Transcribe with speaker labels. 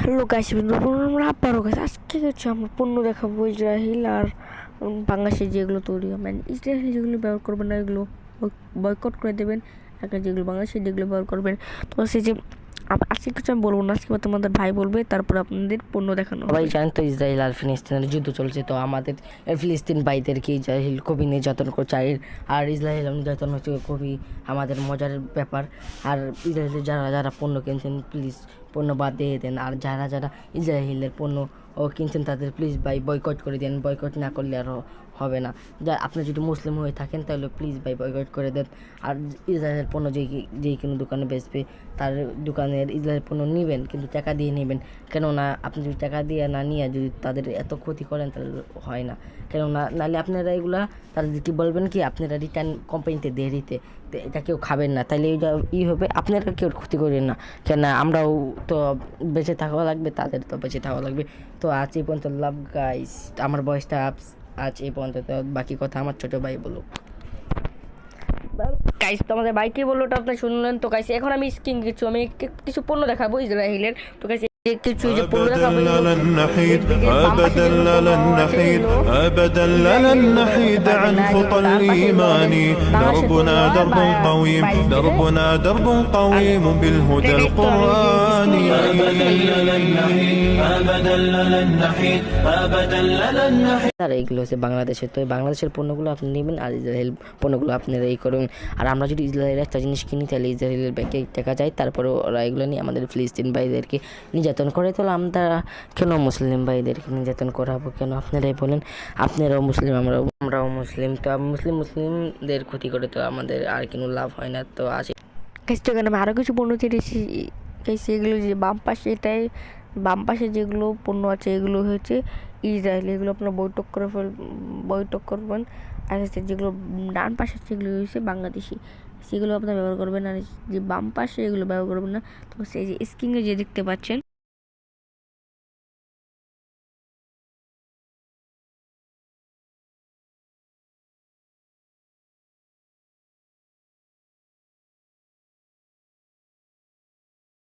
Speaker 1: Hello গাছ আমরা আবারও গাছ আজকে হচ্ছে? আমরা পণ্য দেখাবো ইসরাহিল আর বাংলাদেশে যেগুলো তৈরি হয় মানে ইসরাহিল যেগুলো ব্যবহার করবেন না, এগুলো বয়কট করে দেবেন। একটা যেগুলো বাংলাদেশে যেগুলো ব্যবহার করবেন। তো সে যে আজকে কিছু আমি বলব না, আজকে তোমাদের ভাই বলবে, তারপর আপনাদের পণ্য দেখানো
Speaker 2: ভাই জানেন তো ইসরায়েল আর ফিলিস্তিনের যুদ্ধ চলছে, তো আমাদের ফিলিস্তিন ভাইদেরকে ইসরায়েল খুবই নির্যাতন করছে, আর ইসরায়েল নির্যাতন হচ্ছে খুবই আমাদের মজার ব্যাপার। আর ইসরায়েলের যারা যারা পণ্য কিনছেন, প্লিজ পণ্য বাদ দিয়ে দেন। আর যারা যারা ইসরায়েলের পণ্য ও কিনছেন তাদের প্লিজ ভাই বয়কট করে দেন। বয়কট না করলে আর হবে না। যা, আপনি যদি মুসলিম হয়ে থাকেন তাহলে প্লিজ ভাই বয়কট করে দেন। আর ইসরায়েলের পণ্য যেই যেই কোনো দোকানে বেচবে, তার দোকানের ইসরায়েলের পণ্য নেবেন, কিন্তু টাকা দিয়ে নেবেন। কেননা আপনি যদি টাকা দিয়ে না নিয়ে যদি তাদের এত ক্ষতি করেন তাহলে হয় না। কেননা নাহলে আপনারা এগুলা তাদেরকে বলবেন কি, আপনারা রিটার্ন কোম্পানিতে দিয়ে দিতে এটা কেউ খাবেন না। তাহলে এটা ই হবে, আপনারা কেউ ক্ষতি করেন না। কেন আমরাও তো বেঁচে থাকা লাগবে, তাদের তো বেঁচে থাকা লাগবে। তো আজ এই পর্যন্ত লাভ গাইস আমার বয়সটা আজ- এই পর্যন্ত বাকি কথা আমার ছোট ভাই বলুক।
Speaker 1: গাইস তো আমাদের বাইকে বলল আপনি শুনলেন? তো গাইস এখন আমি স্কিন কিছু, আমি কিছু পণ্য দেখাবো ইসরায়েলের তো গাইস
Speaker 3: أبدا
Speaker 1: দেখাবো
Speaker 3: لا لن نحيد
Speaker 1: এদিকে বাম পাশে
Speaker 3: أبدا
Speaker 1: যেগুলো
Speaker 3: لا لن
Speaker 1: পণ্য আছে
Speaker 3: نحيد
Speaker 1: এগুলো
Speaker 3: أبدا لا لن نحيد عن خطى الإيمان دربنا درب قويم دربنا درب قويم بالهدى القرآني
Speaker 2: আর এইগুলো হচ্ছে বাংলাদেশের তো এই বাংলাদেশের পণ্যগুলো আপনি নেবেন আর ইসরায়েল পণ্যগুলো আপনারা এই করুন আর আমরা যদি ইসরায়েলের একটা জিনিস কিনি তাহলে ইসরায়েলের ব্যাগে টাকা যায় তারপরে ওরা এগুলো নিয়ে আমাদের ফিলিস্তিন ভাইদেরকে নির্যাতন করে তাহলে আমরা কেন মুসলিম ভাইদেরকে নির্যাতন করাবো? কেন আপনারাই বলেন? আপনারাও মুসলিম, আমরাও আমরাও মুসলিম। তো মুসলিম, মুসলিমদের ক্ষতি করে তো আমাদের আর কোনো লাভ হয় না। তো আসে
Speaker 1: তো এখানে আরও কিছু পণ্য চেয়েছি এগুলো যে বাম পাশে এটাই, বাম পাশে যেগুলো পণ্য আছে, এগুলো হচ্ছে ইসরায়েল। এগুলো আপনার বৈঠক করে ফেল, বৈঠক করবেন। আর হচ্ছে যেগুলো ডান পাশে যেগুলো হচ্ছে বাংলাদেশি। সেগুলো আপনার ব্যবহার করবেন। আর যে বাম পাশে এগুলো ব্যবহার করবেন না, তো সেই যে স্ক্রিনে যে দেখতে পাচ্ছেন